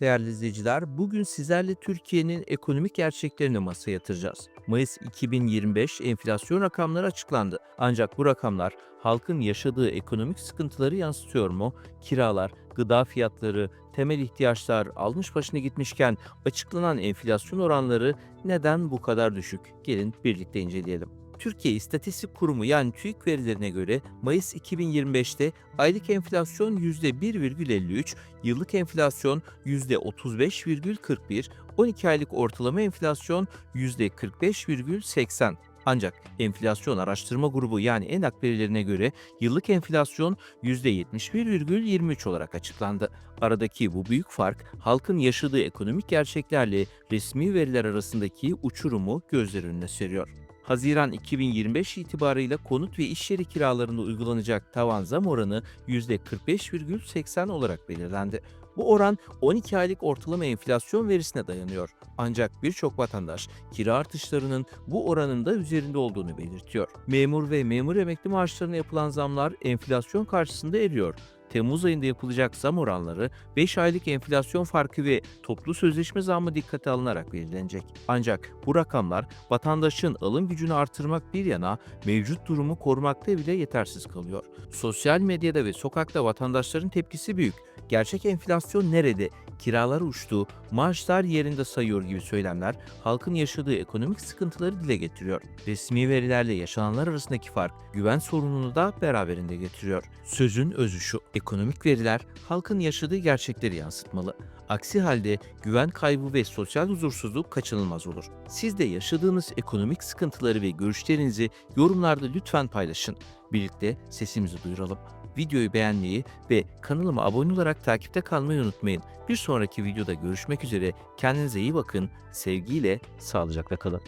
Değerli izleyiciler, bugün sizlerle Türkiye'nin ekonomik gerçeklerini masaya yatıracağız. Mayıs 2025 enflasyon rakamları açıklandı. Ancak bu rakamlar halkın yaşadığı ekonomik sıkıntıları yansıtıyor mu? Kiralar, gıda fiyatları, temel ihtiyaçlar almış başına gitmişken açıklanan enflasyon oranları neden bu kadar düşük? Gelin birlikte inceleyelim. Türkiye İstatistik Kurumu yani TÜİK verilerine göre Mayıs 2025'te aylık enflasyon %1,53, yıllık enflasyon %35,41, 12 aylık ortalama enflasyon %45,80. Ancak enflasyon araştırma grubu yani ENAK verilerine göre yıllık enflasyon %71,23 olarak açıklandı. Aradaki bu büyük fark halkın yaşadığı ekonomik gerçeklerle resmi veriler arasındaki uçurumu gözler önüne seriyor. Haziran 2025 itibarıyla konut ve iş yeri kiralarında uygulanacak tavan zam oranı %45,80 olarak belirlendi. Bu oran 12 aylık ortalama enflasyon verisine dayanıyor. Ancak birçok vatandaş kira artışlarının bu oranın da üzerinde olduğunu belirtiyor. Memur ve memur emekli maaşlarına yapılan zamlar enflasyon karşısında eriyor. Temmuz ayında yapılacak zam oranları 5 aylık enflasyon farkı ve toplu sözleşme zammı dikkate alınarak belirlenecek. Ancak bu rakamlar vatandaşın alım gücünü artırmak bir yana mevcut durumu korumakta bile yetersiz kalıyor. Sosyal medyada ve sokakta vatandaşların tepkisi büyük. Gerçek enflasyon nerede? Kiralar uçtu, maaşlar yerinde sayıyor gibi söylemler halkın yaşadığı ekonomik sıkıntıları dile getiriyor. Resmi verilerle yaşananlar arasındaki fark güven sorununu da beraberinde getiriyor. Sözün özü şu, ekonomik veriler halkın yaşadığı gerçekleri yansıtmalı. Aksi halde güven kaybı ve sosyal huzursuzluk kaçınılmaz olur. Siz de yaşadığınız ekonomik sıkıntıları ve görüşlerinizi yorumlarda lütfen paylaşın. Birlikte sesimizi duyuralım. Videoyu beğenmeyi ve kanalıma abone olarak takipte kalmayı unutmayın. Bir sonraki videoda görüşmek üzere. Kendinize iyi bakın. Sevgiyle, sağlıcakla kalın.